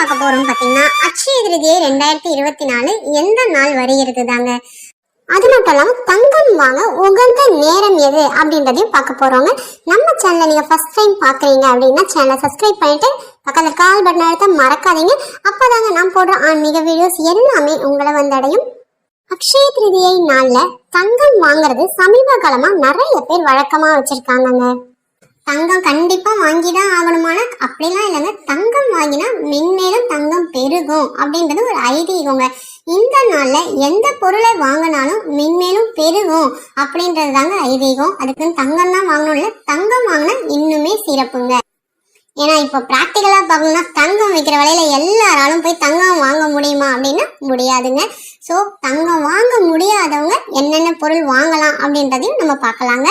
பார்க்க போறோம் பாத்தீங்கன்னா அட்சய திருதியை ரெண்டாயிரத்தி இருபத்தி நாலு எந்த நாள் வருகிறது தாங்க அது மட்டும் இல்லாம தங்கம் வாங்க உகந்த நேரம் எது அப்படின்றதையும் பார்க்க போறோங்க. நம்ம சேனலை நீங்க ஃபர்ஸ்ட் டைம் பாக்குறீங்க அப்படின்னா சேனலை சப்ஸ்கிரைப் பண்ணிட்டு பக்கத்துல கால் பட்டன் அழுத்த மறக்காதீங்க. அப்பதாங்க நான் போடுற ஆன்மீக வீடியோஸ் எல்லாமே உங்களை வந்தடையும். அக்ஷய திருதியை நாள்ல தங்கம் வாங்குறது சமீப காலமா நிறைய பேர் வழக்கமா வச்சுருக்காங்கங்க. தங்கம் கண்டிப்பா வாங்கிதான் ஆகணுமான? அப்படிலாம் இல்லைங்க. தங்கம் வாங்கினா மென்மேலும் தங்கம் பெருகும் அப்படின்றது ஒரு ஐதீகங்க. இந்த நாள்ல எந்த பொருளை வாங்கினாலும் மென்மேலும் பெருகும் அப்படின்றது தாங்க ஐதீகம். அதுக்குன்னு தங்கம் தான் வாங்கணும்ல தங்கம் வாங்கினா இன்னுமே சிறப்புங்க. ஏன்னா இப்போ ப்ராக்டிக்கலாக பார்க்கணும்னா தங்கம் விற்கிற விலையில எல்லாராலும் போய் தங்கம் வாங்க முடியுமா அப்படின்னா முடியாதுங்க. ஸோ தங்கம் வாங்க முடியாதவங்க என்னென்ன பொருள் வாங்கலாம் அப்படின்றதையும் நம்ம பார்க்கலாங்க.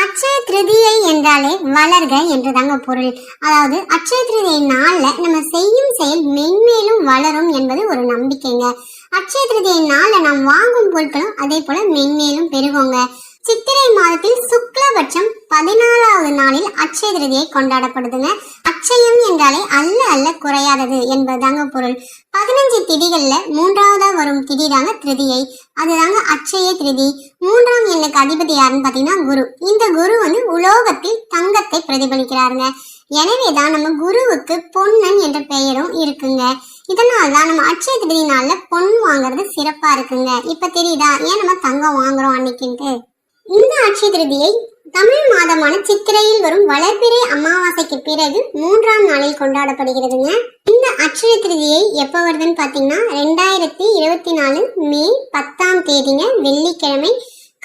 அட்சய திருதியை என்றாலே வளர்க என்றுதாங்க பொருள். அதாவது அட்சய திருதியை நாள்ல நம்ம செய்யும் செயல் மென்மேலும் வளரும் என்பது ஒரு நம்பிக்கைங்க. அட்சய திருதியை நாள்ல நாம் வாங்கும் பொருட்களும் அதே போல மென்மேலும் பெருகுங்க. சித்திரை மாதத்தில் சுக்லபட்சம் பதினாலாவது நாளில் அட்சய திருதியை கொண்டாடப்படுதுங்க. அட்சயம் என்றாலே அல்ல அல்ல குறையாதது என்பதுதாங்க பொருள். பதினஞ்சு திதிகள்ல மூன்றாவதா வரும் திதி தாங்க திருதியை. அதுதாங்க அட்சய திருதி. மூன்றாம் எண்ணுக்கு அதிபதி யாருன்னு பாத்தீங்கன்னா குரு. இந்த குரு வந்து உலோகத்தில் தங்கத்தை பிரதிபலிக்கிறாருங்க. எனவே தான் நம்ம குருவுக்கு பொன்னன் என்ற பெயரும் இருக்குங்க. இதனால தான் நம்ம அட்சய திருதி நாளில் பொன் வாங்குறது சிறப்பா இருக்குங்க. இப்ப தெரியுதா? ஏன் நம்ம தங்கம் வாங்குறோம் அன்னைக்குன்ட்டு? இந்த அட்சய திருதியை தமிழ் மாதமான சித்திரையில் வரும் வளர்பிறை அமாவாசைக்கு பிறகு மூன்றாம் நாளில் கொண்டாடப்படுகிறதுங்க. இந்த அட்சய திருதியை எப்போ வருதுன்னு பார்த்தீங்கன்னா ரெண்டாயிரத்தி இருபத்தி நாலு மே பத்தாம் தேதிங்க வெள்ளிக்கிழமை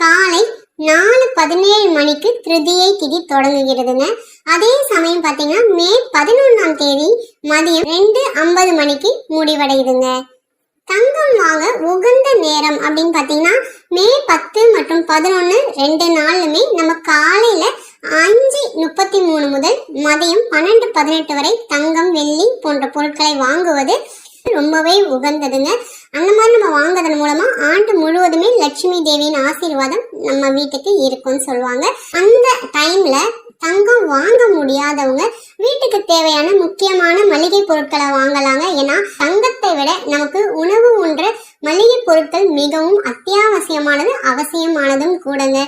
காலை நாலு பதினேழு மணிக்கு திருதியை திதி தொடங்குகிறதுங்க. அதே சமயம் பார்த்தீங்கன்னா மே பதினொன்றாம் தேதி மதியம் ரெண்டு ஐம்பது மணிக்கு முடிவடையுதுங்க. தங்கம் வாங்க உகந்த நேரம் அப்படின்னு பார்த்தீங்கன்னா மே பத்து மற்றும் பதினொன்று ரெண்டு நாளுமே நம்ம காலையில் அஞ்சு முப்பத்தி மூணு முதல் மதியம் பன்னெண்டு பதினெட்டு வரை தங்கம் வெள்ளி போன்ற பொருட்களை வாங்குவது ரொம்பவே உகந்ததுங்க. அந்த மாதிரி நம்ம வாங்குறதன் மூலமா ஆண்டு முழுவதுமே லட்சுமி தேவியின் ஆசீர்வாதம் நம்ம வீட்டுக்கு இருக்கும்னு சொல்லுவாங்க. அந்த டைம்ல தங்கம் வாங்க முடியாதவங்க வீட்டுக்கு தேவையான முக்கியமான மளிகை பொருட்களை வாங்கலாங்க. ஏன்னா தங்கத்தை விட நமக்கு உணவு உண்ற மளிகை பொருட்கள் மிகவும் அத்தியாவசியமானது அவசியமானதும் கூடங்க.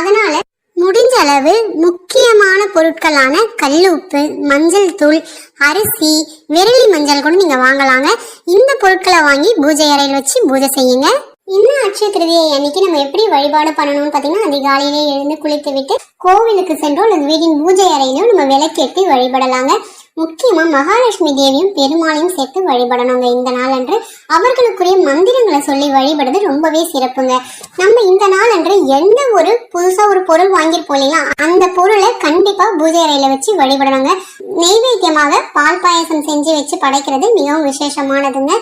அதனால முடிஞ்ச அளவு முக்கியமான பொருட்களான கல் உப்பு மஞ்சள் தூள் அரிசி விரலி மஞ்சள் கூட நீங்க வாங்கலாங்க. இந்த பொருட்களை வாங்கி பூஜை அறையில் வச்சு பூஜை செய்யுங்க. இந்த அட்சய திருதியை அன்னைக்கு நம்ம எப்படி வழிபாடு பண்ணணும்னு பார்த்தீங்கன்னா அதிகாலையிலே எழுந்து குளித்து விட்டு கோவிலுக்கு சென்றோ அல்லது வீட்டின் பூஜை அறையிலும் நம்ம விளக்கேற்றி வழிபடலாங்க. முக்கியமா மகாலட்சுமி தேவியும் பெருமாளையும் சேர்த்து வழிபடணுங்க. இந்த நாள் அன்று அவர்களுக்குரிய மந்திரங்களை சொல்லி வழிபடுறது ரொம்பவே சிறப்புங்க. நம்ம இந்த நாள் அன்று எந்த ஒரு புதுசா ஒரு பொருள் வாங்கியிருப்போம் இல்லையா அந்த பொருளை கண்டிப்பா பூஜை அறையில வச்சு வழிபடணுங்க. நெய்வேத்தியமாக பால் பாயசம் செஞ்சு வச்சு படைக்கிறது மிகவும் விசேஷமானதுங்க.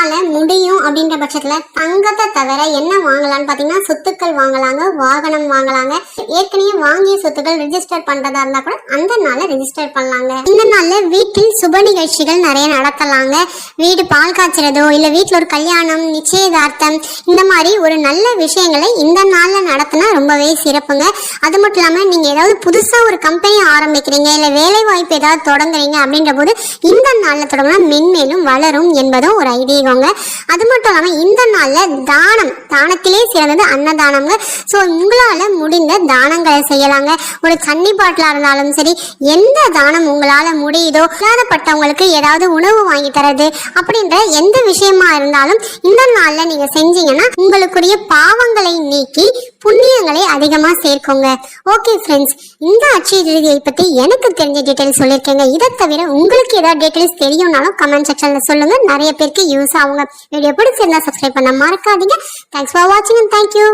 உங்களால முடியும் அப்படின்ற பட்சத்துல தங்கத்தை தவிர என்ன வாங்கலாம்னு பாத்தீங்கன்னா சொத்துக்கள் வாங்கலாங்க வாகனம் வாங்கலாங்க. ஏற்கனவே வாங்கிய சொத்துக்கள் ரிஜிஸ்டர் பண்றதா இருந்தா கூட அந்த நாள்ல ரிஜிஸ்டர் பண்ணலாங்க. இந்த நாள்ல வீட்டில் சுப நிகழ்ச்சிகள் நிறைய நடத்தலாங்க. வீடு பால் காய்ச்சறதோ இல்ல வீட்டுல ஒரு கல்யாணம் நிச்சயதார்த்தம் இந்த மாதிரி ஒரு நல்ல விஷயங்களை இந்த நாள்ல நடத்தினா ரொம்பவே சிறப்புங்க. அது மட்டும் இல்லாம நீங்க ஏதாவது புதுசா ஒரு கம்பெனி ஆரம்பிக்கிறீங்க இல்ல வேலை வாய்ப்பு ஏதாவது தொடங்குறீங்க அப்படின்ற போது இந்த நாள்ல தொடங்கினா மென்மேலும் வளரும் என்பதும் ஒரு ஐதீகங்க அது மட்டும் இல்லாமல் இந்த நாளில் தானம் தானத்திலே சிறந்தது அன்னதானம்ங்க. ஸோ உங்களால முடிந்த தானங்களை செய்யலாங்க. ஒரு தண்ணி பாட்டிலாக இருந்தாலும் சரி எந்த தானம் உங்களால முடியுதோ இல்லாதப்பட்டவங்களுக்கு ஏதாவது உணவு வாங்கி தரது அப்படின்ற எந்த விஷயமா இருந்தாலும் இந்த நாள்ல நீங்க செஞ்சீங்கன்னா உங்களுக்குரிய பாவங்களை நீக்கி புண்ணியங்களை அதிகமா சேர்க்குங்க. ஓகே ஃப்ரெண்ட்ஸ் இந்த அச்சய திருதியை பத்தி எனக்கு தெரிஞ்ச டீட்டெயில்ஸ் சொல்லியிருக்கேங்க. இதை தவிர உங்களுக்கு ஏதாவது டீட்டெயில்ஸ் தெரியும்னாலும் கமெண்ட் செக்ஷன்ல சொல்லுங்க. நிறைய பேருக்கு யூஸ் ஆகுங்க. வீடியோ பிடிச்சிருந்தா சப்ஸ்கிரைப் பண்ண மறக்காதீங்க. தேங்க்ஸ் ஃபார் வாட்சிங் அண்ட் தேங்க்யூ